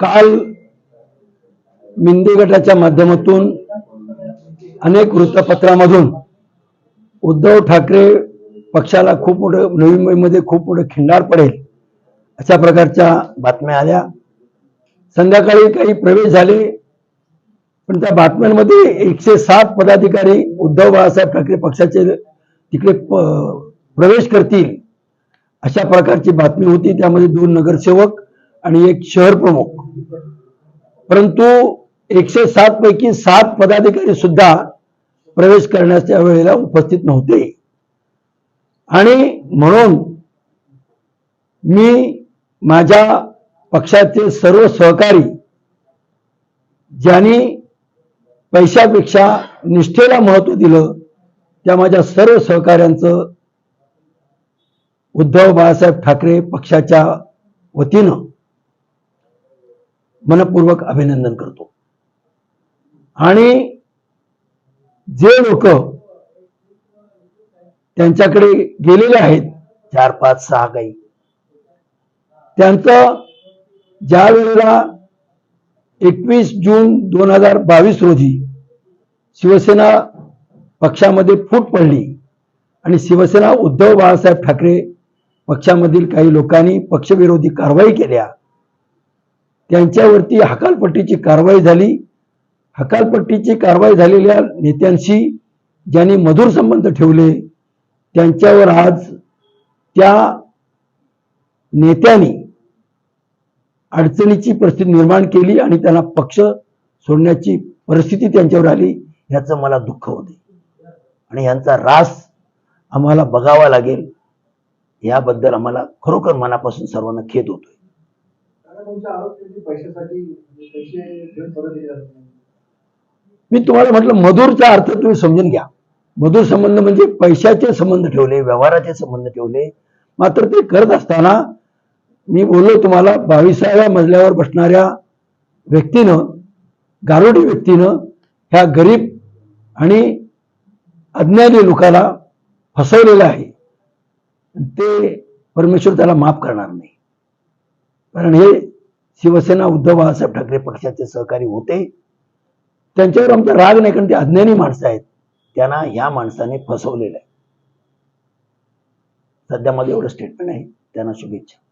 काल मिंदे गटाच्या माध्यमातून अनेक वृत्तपत्रामधून उद्धव ठाकरे पक्षाला खूप मोठं नवी मुंबईमध्ये खूप मोठं खिंडार पडेल अशा प्रकारच्या बातम्या आल्या. संध्याकाळी काही प्रवेश झाले पण त्या बातम्यांमध्ये एकशे सात पदाधिकारी उद्धव बाळासाहेब ठाकरे पक्षाचे तिकडे प्रवेश करतील अशा प्रकारची बातमी होती. त्यामध्ये दोन नगरसेवक आणि एक शहर प्रमुख परंतु एकशे सात पैकी सात पदाधिकारी सुद्धा प्रवेश करण्याच्या वेळेला उपस्थित नव्हते. आणि म्हणून मी माझ्या पक्षाचे सर्व सहकारी ज्यांनी पैशापेक्षा निष्ठेला महत्त्व दिलं त्या माझ्या सर्व सहकाऱ्यांचं उद्धव बाळासाहेब ठाकरे पक्षाच्या वतीनं मनपूर्वक अभिनंदन करतो. आणि जे लोक त्यांच्याकडे गेलेले आहेत चार पाच सहा काही त्यांचं ज्या वेळेला एकवीस जून दोन हजार बावीस रोजी शिवसेना पक्षामध्ये फूट पडली आणि शिवसेना उद्धव बाळासाहेब ठाकरे पक्षामधील काही लोकांनी पक्षविरोधी कारवाई केल्या त्यांच्यावरती हकालपट्टीची कारवाई झाली. हकालपट्टीची कारवाई झालेल्या नेत्यांशी ज्यांनी मधुर संबंध ठेवले त्यांच्यावर आज त्या नेत्यांनी अडचणीची परिस्थिती निर्माण केली आणि त्यांना पक्ष सोडण्याची परिस्थिती त्यांच्यावर आली याचं मला दुःख होते. आणि यांचा रास आम्हाला बघावा लागेल. याबद्दल आम्हाला खरोखर मनापासून सर्वांना खेद होतोय. तुमचा आरोप पैशासाठी पैसे घेऊन परत मी तुम्हाला म्हटलं मधुरचा अर्थ तुम्ही समजून घ्या. मधुर संबंध म्हणजे पैशाचे संबंध ठेवले व्यवहाराचे संबंध ठेवले. मात्र ते करत असताना मी बोललो तुम्हाला बावीसाव्या मजल्यावर बसणाऱ्या व्यक्तीनं गारुडी व्यक्तीनं ह्या गरीब आणि अज्ञानी लोकाला फसवलेलं आहे. ते परमेश्वर त्याला माफ करणार नाही. कारण हे शिवसेना उद्धव बाळासाहेब ठाकरे पक्षाचे सहकारी होते. त्यांच्यावर आमचा राग नाही कारण ते अज्ञानी माणसं आहेत. त्यांना ह्या माणसाने फसवलेलं आहे. सध्या माझं एवढं स्टेटमेंट आहे. त्यांना शुभेच्छा.